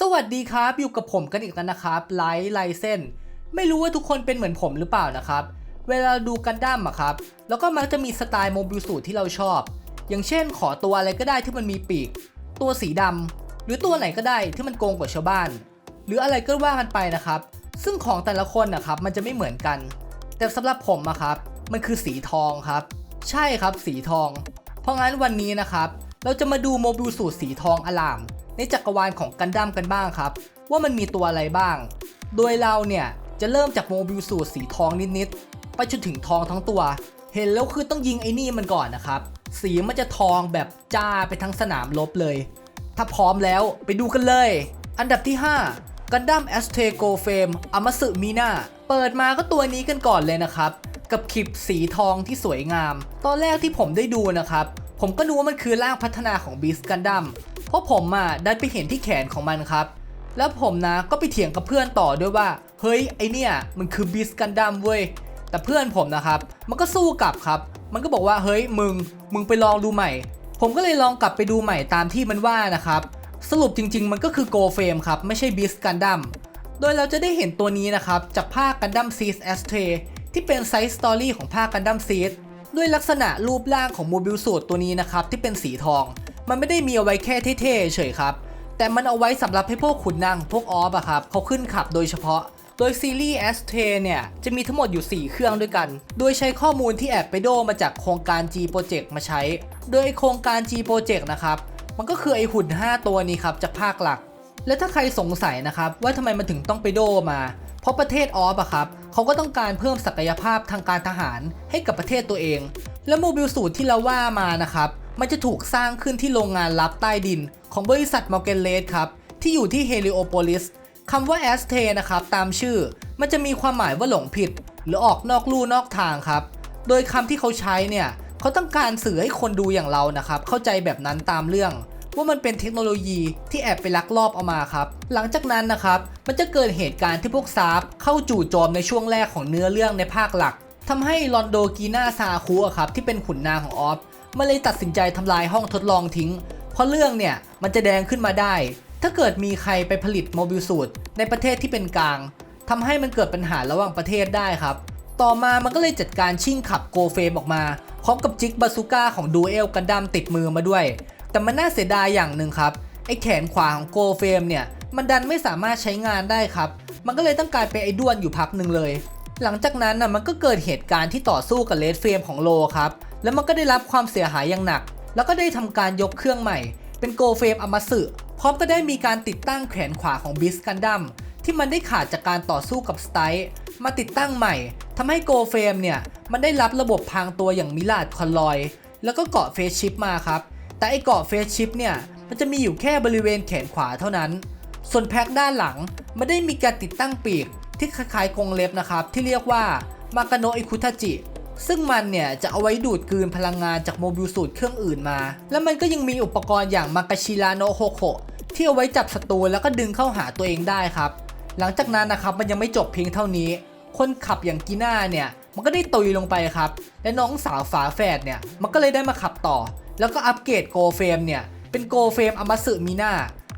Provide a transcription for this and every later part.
สวัสดีครับ อยู่กับผมกันอีกแล้วนะครับไลท์ไลเซนไม่รู้ว่าทุกคนเป็นเหมือนผมหรือเปล่านะครับ เวลาดูกันดั้มอะครับ แล้วก็มักจะมีสไตล์โมบิลสูตรที่เราชอบ อย่างเช่นขอตัวอะไรก็ได้ที่มันมีปีก ตัวสีดำหรือตัวไหนก็ได้ที่มันโกงกว่าชาวบ้าน หรืออะไรก็ว่ากันไปนะครับ ซึ่งของแต่ละคนนะครับมันจะไม่เหมือนกัน แต่สำหรับผมอะครับ มันคือสีทองครับ ใช่ครับสีทอง เพราะงั้นวันนี้นะครับเราจะมาดูโมบิลสูตรสีทองอลาม ในจักรวาลของกันดั้มกันบ้างครับ ว่ามันมีตัวอะไรบ้าง โดยเราเนี่ยจะเริ่มจากโมบิลสูตรสีทองนิดๆไปจนถึงทองทั้งตัว เห็นแล้วคือต้องยิงไอ้นี่มันก่อนนะครับ สีมันจะทองแบบจ้าไปทั้งสนามรบเลย ถ้าพร้อมแล้วไปดูกันเลย อันดับที่ 5กันดั้มแอสเทโกเฟมอมาสึมีนาเปิดมาก็ตัวนี้กันก่อนเลยนะครับ กับคลิปสีทองที่สวยงาม ตอนแรกที่ผมได้ดูนะครับ ผมก็นึกว่ามันคือร่างพัฒนาของบีสกันดัมเพราะผมอะได้ไปเห็นที่แขนของมันครับ แล้วผมนะก็ไปเถียงกับเพื่อนต่อด้วยว่า เฮ้ยไอเนี่ยมันคือบีสกันดัมเว้ยแต่เพื่อนผมนะครับ มันก็สู้กลับครับ มันก็บอกว่าเฮ้ยมึง มึงไปลองดูใหม่ ผมก็เลยลองกลับไปดูใหม่ตามที่มันว่านะครับ สรุปจริง ๆ มันก็คือโกเฟมครับ ไม่ใช่บีสกันดัมโดยเราจะได้เห็นตัวนี้นะครับ จากภาคกันดั้มซีสแอสเท ที่เป็นไซส์สตอรี่ของภาคกันดั้มซีสด้วยลักษณะรูปร่างของโมบิลสูตรตัวนี้นะครับที่เป็นสีทอง มันไม่ได้มีเอาไว้แค่เท่ๆเฉยครับ แต่มันเอาไว้สำหรับให้พวกขุนนางพวกออฟอะครับเขาขึ้นขับโดยเฉพาะ โดยซีรีส์ s t เทเนี่ย จะมีทั้งหมดอยู่ 4 เครื่องด้วยกัน โดยใช้ข้อมูลที่แอบไปโดมาจากโครงการ G Project มาใช้ โดยโครงการ G Project นะครับมันก็คือไอหุ่น 5 ตัวนี้ครับจากภาคหลัก และถ้าใครสงสัยนะครับว่าทำไมมันถึงต้องไปโดมา เพราะประเทศออฟอะครับ เขาก็ต้องการเพิ่มศักยภาพทางการทหารให้กับประเทศตัวเอง และโมบิลสูตรที่เราว่ามานะครับ มันจะถูกสร้างขึ้นที่โรงงานลับใต้ดิน ของบริษัทมอร์เกนเลสครับ ที่อยู่ที่เฮลิโอโพลิสคำว่าแอสเทนะครับตามชื่อ มันจะมีความหมายว่าหลงผิด หรือออกนอกลู่นอกทางครับ โดยคำที่เขาใช้เนี่ยเขาต้องการสื่อให้คนดูอย่างเรานะครับเข้าใจแบบนั้นตามเรื่อง ว่ามันเป็นเทคโนโลยีที่แอบไปลักลอบเอามาครับ หลังจากนั้นนะครับ มันจะเกิดเหตุการณ์ที่พวกซาร์ฟเข้าจู่โจมในช่วงแรกของเนื้อเรื่องในภาคหลักทำให้ลอนโดกีนาซาคุะครับที่เป็นขุนนางของออฟมันเลยตัดสินใจทำลายห้องทดลองทิ้ง เพราะเรื่องเนี่ยมันจะแดงขึ้นมาได้ ถ้าเกิดมีใครไปผลิตโมบิลสูตรในประเทศที่เป็นกลางทำให้มันเกิดปัญหาระหว่างประเทศได้ครับ ต่อมามันก็เลยจัดการชิ่งขับโกเฟมออกมาพร้อมกับจิกบาซูก้าของดูเอลกันดั้มติดมือมาด้วย แต่มันน่าเสียดายอย่างหนึ่งครับ ไอ้แขนขวาของโกเฟมเนี่ย มันดันไม่สามารถใช้งานได้ครับ มันก็เลยต้องกลายเป็นไอ้ด้วนอยู่พักหนึ่งเลย หลังจากนั้นน่ะมันก็เกิดเหตุการณ์ที่ต่อสู้กับเลดเฟรมของโลครับ แล้วมันก็ได้รับความเสียหายอย่างหนัก แล้วก็ได้ทำการยกเครื่องใหม่ เป็นโกเฟมอมาสึพร้อมก็ได้มีการติดตั้งแขนขวาของบิสกันดัมที่มันได้ขาดจากการต่อสู้กับสไตล์มาติดตั้งใหม่ทำให้โกเฟมเนี่ย มันได้รับระบบพางตัวอย่างมิลาดคอนลอย แล้วก็เกาะเฟสชิปมาครับ แต่ไอเกาะเฟสชิปเนี่ยมันจะมีอยู่แค่บริเวณแขนขวาเท่านั้น ส่วนแพ็คด้านหลังไมันได้มีการติดตั้งปีกที่คล้ายๆกรงเล็บนะครับ ที่เรียกว่ามากาโนะอิคุทาจิ ซึ่งมันเนี่ยจะเอาไว้ดูดกลืนพลังงานจากโมบิลสูตรเครื่องอื่นมา แล้วมันก็ยังมีอุปกรณ์อย่างมากาชิราโนโฮโคที่เอาไว้จับศัตรูแล้วก็ดึงเข้าหาตัวเองได้ครับ หลังจากนั้นนะครับมันยังไม่จบเพียงเท่านี้ คนขับอย่างกีน่าเนี่ยมันก็ได้ตุยลงไปครับ และน้องสาวฝาแฝดเนี่ยมันก็เลยได้มาขับต่อ แล้วก็อัปเกรดโกเฟมเนี่ย เป็นโกเฟมอมาสึมีนา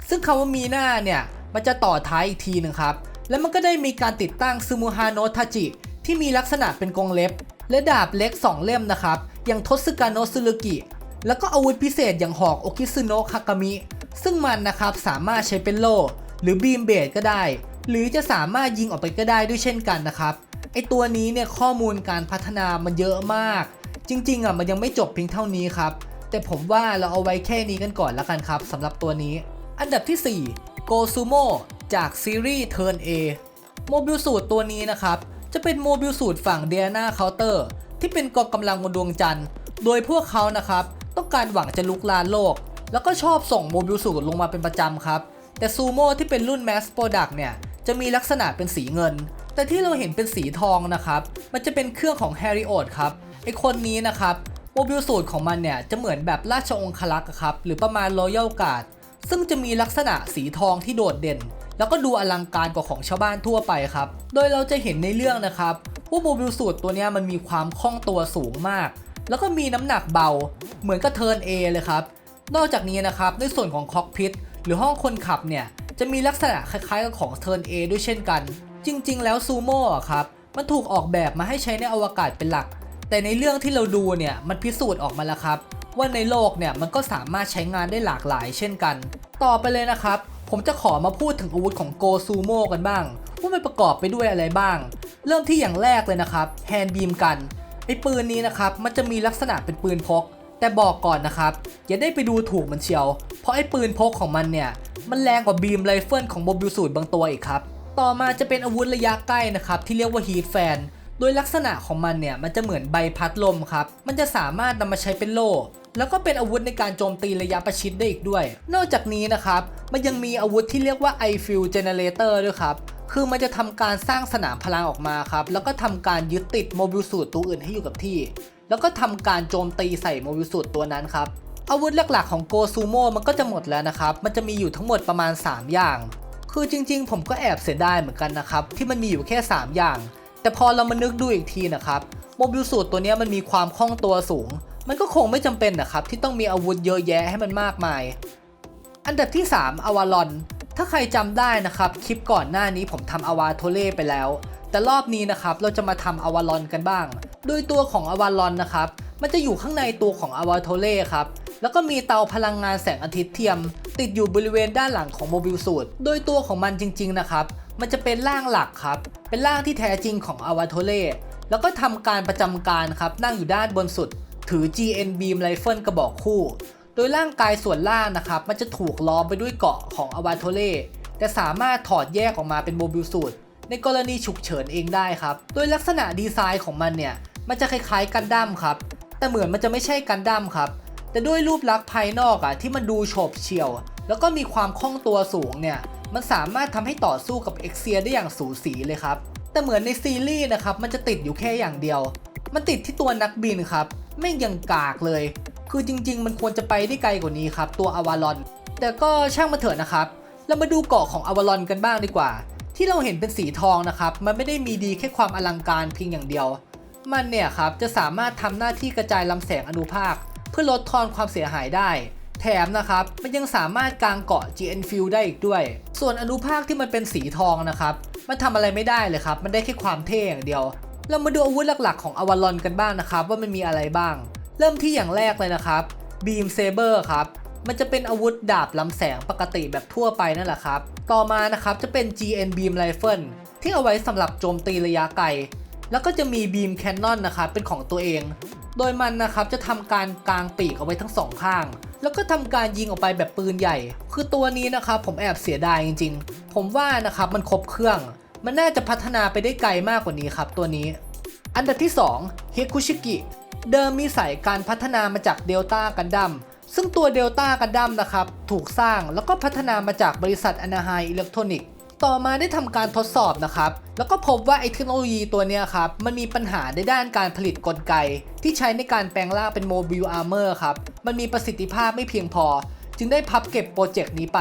ซึ่งคำว่ามีนาเนี่ย มันจะต่อท้ายอีกทีหนึ่งครับ แล้วมันก็ได้มีการติดตั้งซูมูฮาโนทาจิที่มีลักษณะเป็นกรงเล็บ และดาบเล็ก 2 เล่มนะครับ อย่างทสึกาโนซึรุกิ แล้วก็อาวุธพิเศษอย่างหอกโอคิซึโนะคากามิ ซึ่งมันนะครับสามารถใช้เป็นโล่หรือบีมเบดก็ได้ หรือจะสามารถยิงออกไปก็ได้ด้วยเช่นกันนะครับ ไอตัวนี้เนี่ยข้อมูลการพัฒนามันเยอะมาก จริงๆอะมันยังไม่จบเพียงเท่านี้ครับ แต่ผมว่าเราเอาไว้แค่นี้กันก่อนละกันครับสำหรับตัวนี้ อันดับที่4 Go Sumo จากซีรีส์ Turn A โมบิลสูตรตัวนี้นะครับ จะเป็นโมบิลสูตรฝั่งเดียนาเคาน์เตอร์ที่เป็นกองกำลังบนดวงจันทร์ โดยพวกเขานะครับ ต้องการหวังจะลุกลานโลก แล้วก็ชอบส่งโมบิลสูตรลงมาเป็นประจำครับ แต่ซูโม่ที่เป็นรุ่น Mass Product เนี่ย จะมีลักษณะเป็นสีเงิน แต่ที่เราเห็นเป็นสีทองนะครับ มันจะเป็นเครื่องของแฮร์ริโอตครับไอคนนี้นะครับ โมบิลสูตรของมันเนี่ยจะเหมือนแบบราชองครักษ์ครับหรือประมาณรอยัลการ์ดซึ่งจะมีลักษณะสีทองที่โดดเด่น แล้วก็ดูอลังการกว่าของชาวบ้านทั่วไปครับ โดยเราจะเห็นในเรื่องนะครับว่าโมบิลสูตรตัวนี้มันมีความคล่องตัวสูงมาก แล้วก็มีน้ำหนักเบา เหมือนกับเทิร์น A เลยครับ นอกจากนี้นะครับในส่วนของคอกพิทหรือห้องคนขับเนี่ยจะมีลักษณะคล้ายๆกับของเทิร์น A ด้วยเช่นกัน จริง ๆ แล้วซูโม่ครับมันถูกออกแบบมาให้ใช้ในอวกาศเป็นหลัก แต่ในเรื่องที่เราดูเนี่ยมันพิสูจน์ออกมาแล้วครับ ว่าในโลกเนี่ยมันก็สามารถใช้งานได้หลากหลายเช่นกัน ต่อไปเลยนะครับ ผมจะขอมาพูดถึงอาวุธของโกซูโม่กันบ้าง ว่ามันประกอบไปด้วยอะไรบ้าง เริ่มที่อย่างแรกเลยนะครับแฮนด์บีมกันไอ้ปืนนี้นะครับมันจะมีลักษณะเป็นปืนพก แต่บอกก่อนนะครับ อย่าได้ไปดูถูกมันเชียว เพราะไอ้ปืนพกของมันเนี่ยมันแรงกว่าบีมไรเฟิลของโมบิลสูตรบางตัวอีกครับต่อมาจะเป็นอาวุธระยะใกล้นะครับที่เรียกว่าฮีทแฟน โดยลักษณะของมันเนี่ยมันจะเหมือนใบพัดลมครับ มันจะสามารถนำมาใช้เป็นโล่แล้วก็เป็นอาวุธในการโจมตีระยะประชิดได้อีกด้วย นอกจากนี้นะครับ มันยังมีอาวุธที่เรียกว่า i f i e l Generator ด้วยครับ คือมันจะทำการสร้างสนามพลังออกมาครับ แล้วก็ทำการยึดติดโมบิลสูตรตัวอื่นให้อยู่กับที่ แล้วก็ทำการโจมตีใส่โมบิลสูตรตัวนั้นครับ อาวุธหลักๆของโกซูโม่มันก็จะหมดแล้วนะครับ มันจะมีอยู่ทั้งหมดประมาณ 3 อย่าง คือจริงๆ ผมก็แอบเสียดายเหมือนกันนะครับ ที่มันมีอยู่แค่ 3 อย่าง แต่พอเรามานึกดูอีกทีนะครับโมบิลสูตรตัวนี้มันมีความคล่องตัวสูง มันก็คงไม่จำเป็นนะครับที่ต้องมีอาวุธเยอะแยะให้มันมากมาย อันดับที่ 3อวารอน ถ้าใครจำได้นะครับคลิปก่อนหน้านี้ผมทำอวาโทเล่ไปแล้ว แต่รอบนี้นะครับเราจะมาทำอวารอนกันบ้าง โดยตัวของอวารอนนะครับมันจะอยู่ข้างในตัวของอวาโทเล่ครับแล้วก็มีเตาพลังงานแสงอาทิตย์เทียม ติดอยู่บริเวณด้านหลังของโมบิลสูตรโดยตัวของมันจริง ๆ นะครับ มันจะเป็นร่างหลักครับ เป็นร่างที่แท้จริงของอวาโทเล่แล้วก็ทำการประจำการครับนั่งอยู่ด้านบนสุด ถือ GN Beam Rifle กระบอกคู่ โดยร่างกายส่วนล่างนะครับ มันจะถูกล้อมไปด้วยเกาะของอวาโทเล่แต่สามารถถอดแยกออกมาเป็นโมบิลสูตรในกรณีฉุกเฉินเองได้ครับ โดยลักษณะดีไซน์ของมันเนี่ย มันจะคล้ายๆกันดั้มครับ แต่เหมือนมันจะไม่ใช่กันดั้มครับ แต่ด้วยรูปลักษณ์ภายนอกอะที่มันดูโฉบเฉี่ยว แล้วก็มีความคล่องตัวสูงเนี่ย มันสามารถทำให้ต่อสู้กับเอ็กเซียได้อย่างสูสีเลยครับ แต่เหมือนในซีรีส์นะครับ มันจะติดอยู่แค่อย่างเดียว มันติดที่ตัวนักบินครับแม่ยังกากเลย คือจริง ๆ มันควรจะไปได้ไกลกว่านี้ครับ ตัวอวารอน แต่ก็ช่างมาเถอะนะครับ เรามาดูเกาะของอวารอนกันบ้างดีกว่า ที่เราเห็นเป็นสีทองนะครับ มันไม่ได้มีดีแค่ความอลังการเพียงอย่างเดียว มันเนี่ยครับจะสามารถทำหน้าที่กระจายลำแสงอนุภาค เพื่อลดทอนความเสียหายได้ แถมนะครับ มันยังสามารถกางเกาะ GN f i e l ได้อีกด้วย ส่วนอนุภาคที่มันเป็นสีทองนะครับ มันทำอะไรไม่ได้เลยครับ มันได้แค่ความเท่อย่างเดียว เรามาดูอาวุธหลักๆ ของอวารอนกันบ้างนะครับ ว่ามันมีอะไรบ้าง เริ่มที่อย่างแรกเลยนะครับ Beam Saber ครับมันจะเป็นอาวุธดาบลำแสงปกติแบบทั่วไปนั่นแหละครับ ต่อมานะครับจะเป็น GN Beam Rifle ที่เอาไว้สำหรับโจมตีระยะไกล แล้วก็จะมี Beam Cannon นะครับเป็นของตัวเอง โดยมันนะครับจะทำการกลางปีกเอาไว้ทั้งสองข้าง แล้วก็ทำการยิงออกไปแบบปืนใหญ่ คือตัวนี้นะครับผมแอบเสียดายจริง ๆ ผมว่านะครับมันครบเครื่อง มันน่าจะพัฒนาไปได้ไกลมากกว่านี้ครับตัวนี้ อันดับที่2เฮคุชิกิ เดิมมีสายการพัฒนามาจากเดลต้ากันดั้มซึ่งตัวเดลต้ากันดั้มนะครับถูกสร้างแล้วก็พัฒนามาจากบริษัทอนาไฮอิเล็กทรอนิกส์ ต่อมาได้ทำการทดสอบนะครับ แล้วก็พบว่าไอเทคโนโลยีตัวนี้ครับ มันมีปัญหาในด้านการผลิตกลไก ที่ใช้ในการแปลงร่างเป็นโมบิลอาร์เมอร์ครับ มันมีประสิทธิภาพไม่เพียงพอ จึงได้พับเก็บโปรเจกต์นี้ไป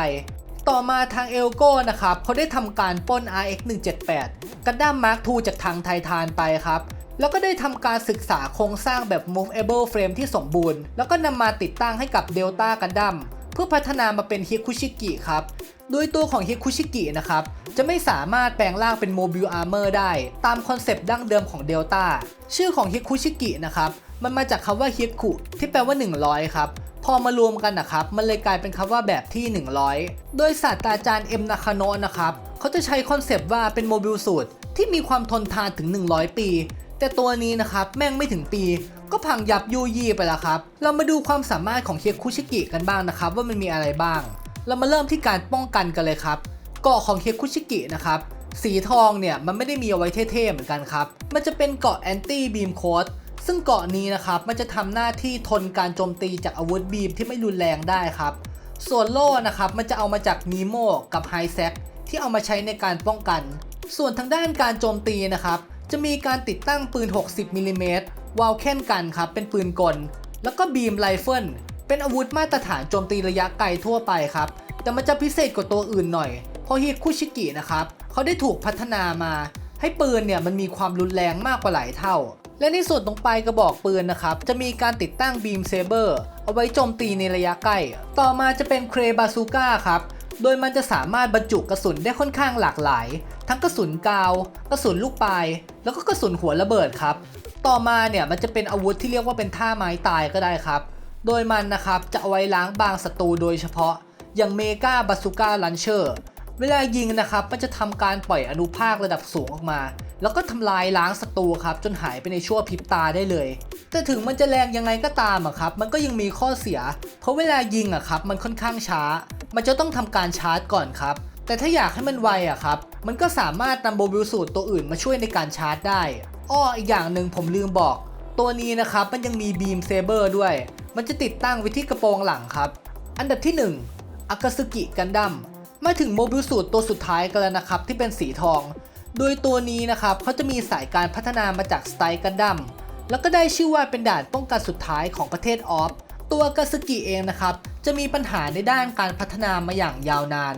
ต่อมาทางเอลโก้นะครับเขาได้ทำการป้น RX 178กันดั้มมาร์ค2จากทางไททานไปครับแล้วก็ได้ทำการศึกษาโครงสร้างแบบ movable frame ที่สมบูรณ์ แล้วก็นำมาติดตั้งให้กับ Delta Gundam เพื่อพัฒนามาเป็นฮิคุชิกิครับ โดยตัวของฮิคุชิกินะครับ จะไม่สามารถแปลงร่างเป็นโมบิลอาร์เมอร์ได้ ตามคอนเซปต์ดั้งเดิมของเดลต้าชื่อของฮิคุชิกินะครับ มันมาจากคำว่าฮิคุที่แปลว่า 100 ครับพอมารวมกันนะครับ มันเลยกลายเป็นคำว่าแบบที่ 100 โดยศาสตราจารย์เอ็มนาคาโนะนะครับ เขาจะใช้คอนเซปต์ว่าเป็นโมบิลสูตรที่มีความทนทานถึง 100 ปี แต่ตัวนี้นะครับ แม่งไม่ถึงปี ก็พังยับยุยี่ไปแล้วครับ เรามาดูความสามารถของเฮียคุชิกิกันบ้างนะครับ ว่ามันมีอะไรบ้าง เรามาเริ่มที่การป้องกันกันเลยครับเกาะของเฮคุชิกินะครับสีทองเนี่ยมันไม่ได้มีเอาไว้เท่ๆเหมือนกันครับ มันจะเป็นเกาะแอนตี้บีมโคดซึ่งเกาะนี้นะครับมันจะทำหน้าที่ทนการโจมตีจากอาวุธบีมที่ไม่รุนแรงได้ครับ ส่วนโล่นะครับมันจะเอามาจากนีโมกับไฮแซกที่เอามาใช้ในการป้องกัน ส่วนทางด้านการโจมตีนะครับจะมีการติดตั้งปืน 60มิลลิเมตรวาลเคนกันครับเป็นปืนกล แล้วก็บีมไรเฟิล เป็นอาวุธมาตรฐานโจมตีระยะไกลทั่วไปครับ แต่มันจะพิเศษกว่าตัวอื่นหน่อย เพราะฮิคุชิกินะครับ เขาได้ถูกพัฒนามา ให้ปืนเนี่ยมันมีความรุนแรงมากกว่าหลายเท่า และในส่วนตรงปลายกระบอกปืนนะครับ จะมีการติดตั้งบีมเซเบอร์เอาไว้โจมตีในระยะใกล้ ต่อมาจะเป็นเครบาซูก้าครับโดยมันจะสามารถบรรจุกระสุนได้ค่อนข้างหลากหลาย ทั้งกระสุนกาว กระสุนลูกปลาย แล้วก็กระสุนหัวระเบิดครับ ต่อมาเนี่ยมันจะเป็นอาวุธที่เรียกว่าเป็นท่าไม้ตายก็ได้ครับ โดยมันนะครับจะเอาไว้ล้างบางศัตรูโดยเฉพาะ อย่างเมกาบาซูก้าลันเชอร์ เวลายิงนะครับมันจะทำการปล่อยอนุภาคระดับสูงออกมา แล้วก็ทำลายล้างศัตรูครับจนหายไปในชั่วพริบตาได้เลย แต่ถึงมันจะแรงยังไงก็ตามอะครับมันก็ยังมีข้อเสีย เพราะเวลายิงอะครับมันค่อนข้างช้า มันจะต้องทำการชาร์จก่อนครับแต่ถ้าอยากให้มันไวอะครับ มันก็สามารถนำโมบิลสูตรตัวอื่นมาช่วยในการชาร์จได้ อ้ออีกอย่างหนึ่งผมลืมบอก ตัวนี้นะครับมันยังมีบีมเซเบอร์ด้วย มันจะติดตั้งไว้ที่กระโปรงหลังครับ อันดับที่1อากาซึกิกันดั้มมาถึงโมบิลสูตรตัวสุดท้ายกันแล้วนะครับ ที่เป็นสีทอง โดยตัวนี้นะครับเขาจะมีสายการพัฒนามาจากสไตล์กันดั้มแล้วก็ได้ชื่อว่าเป็นด่านป้องกันสุดท้ายของประเทศออฟตัวกาซึกิเองนะครับ จะมีปัญหาในด้านการพัฒนามาอย่างยาวนาน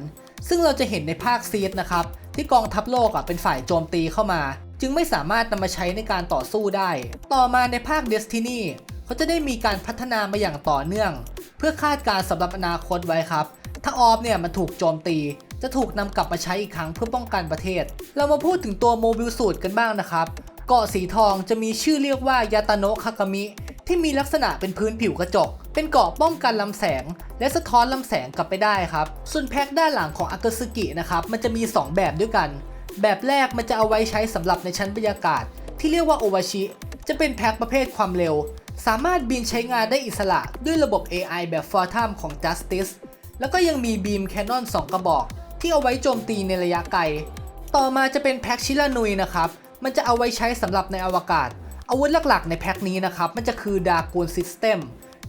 ซึ่งเราจะเห็นในภาคซีดนะครับ ที่กองทัพโลกอะเป็นฝ่ายโจมตีเข้ามา จึงไม่สามารถนำมาใช้ในการต่อสู้ได้ ต่อมาในภาค Destiny เขาจะได้มีการพัฒนามาอย่างต่อเนื่อง เพื่อคาดการสำหรับอนาคตไว้ครับ ถ้าออฟเนี่ยมันถูกโจมตี จะถูกนำกลับมาใช้อีกครั้งเพื่อป้องกันประเทศ เรามาพูดถึงตัวโมบิลสูตรกันบ้างนะครับ เกาะสีทองจะมีชื่อเรียกว่ายาตาโนะคากามิที่มีลักษณะเป็นพื้นผิวกระจก เป็นเกาะป้องกันลำแสง และสะท้อนลำแสงกลับไปได้ครับ ส่วนแพ็คด้านหลังของอากาซึกินะครับ มันจะมี 2 แบบด้วยกัน แบบแรกมันจะเอาไว้ใช้สำหรับในชั้นบรรยากาศ ที่เรียกว่าโอวาชิ จะเป็นแพ็คประเภทความเร็ว สามารถบินใช้งานได้อิสระด้วยระบบ AI แบบ f o r t u m ของ Justice แล้วก็ยังมีบีมแคนนอน2 กระบอก ที่เอาไว้โจมตีในระยะไกล ต่อมาจะเป็นแพ็คชิลานุยนะครับ มันจะเอาไว้ใช้สำหรับในอวกาศ อาวุธหลักๆ ในแพ็คนี้นะครับ มันจะคือดากูนซิสเต็ม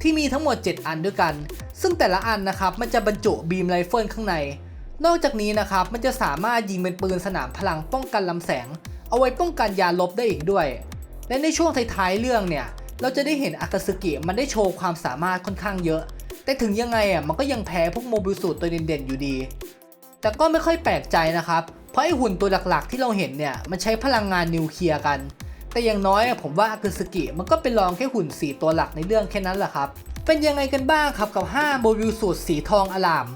ที่มีทั้งหมด 7 อันด้วยกัน ซึ่งแต่ละอันนะครับ มันจะบรรจุบีมไรเฟิลข้างใน นอกจากนี้นะครับ มันจะสามารถยิงเป็นปืนสนามพลังป้องกันลำแสง เอาไว้ป้องกันยาลบได้อีกด้วย และในช่วงท้ายๆเรื่องเนี่ย เราจะได้เห็นอากาซึกิมันได้โชว์ความสามารถค่อนข้างเยอะ แต่ถึงยังไงอะมันก็ยังแพ้พวกโมบิลสูตรตัวเด่นๆอยู่ดี แต่ก็ไม่ค่อยแปลกใจนะครับ เพราะไอหุ่นตัวหลักๆ ที่เราเห็นเนี่ยมันใช้พลังงานนิวเคลียร์กัน แต่อย่างน้อยผมว่าอากุสกิมันก็เป็นรองแค่หุ่น 4 ตัวหลักในเรื่องแค่นั้นแหละครับ เป็นยังไงกันบ้างครับกับ 5 โมบิลสูตรสีทองอลาม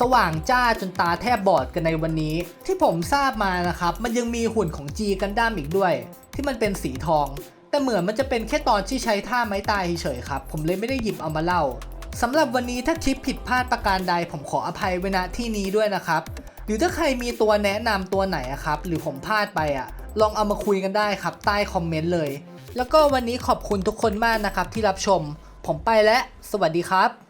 สว่างจ้าจนตาแทบบอดกันในวันนี้ ที่ผมทราบมานะครับ มันยังมีหุ่นของ G กันดั้มอีกด้วย ที่มันเป็นสีทอง แต่เหมือนมันจะเป็นแค่ตอนที่ใช้ท่าไม้ตายเฉยๆครับ ผมเลยไม่ได้หยิบเอามาเล่าสำหรับวันนี้ถ้าคลิปผิดพลาดประการใดผมขออภัยไว้ณที่นี้ด้วยนะครับ หรือถ้าใครมีตัวแนะนำตัวไหนอะครับ หรือผมพลาดไปอะลองเอามาคุยกันได้ครับ ใต้คอมเมนต์เลย แล้วก็วันนี้ขอบคุณทุกคนมากนะครับที่รับชม ผมไปแล้ว สวัสดีครับ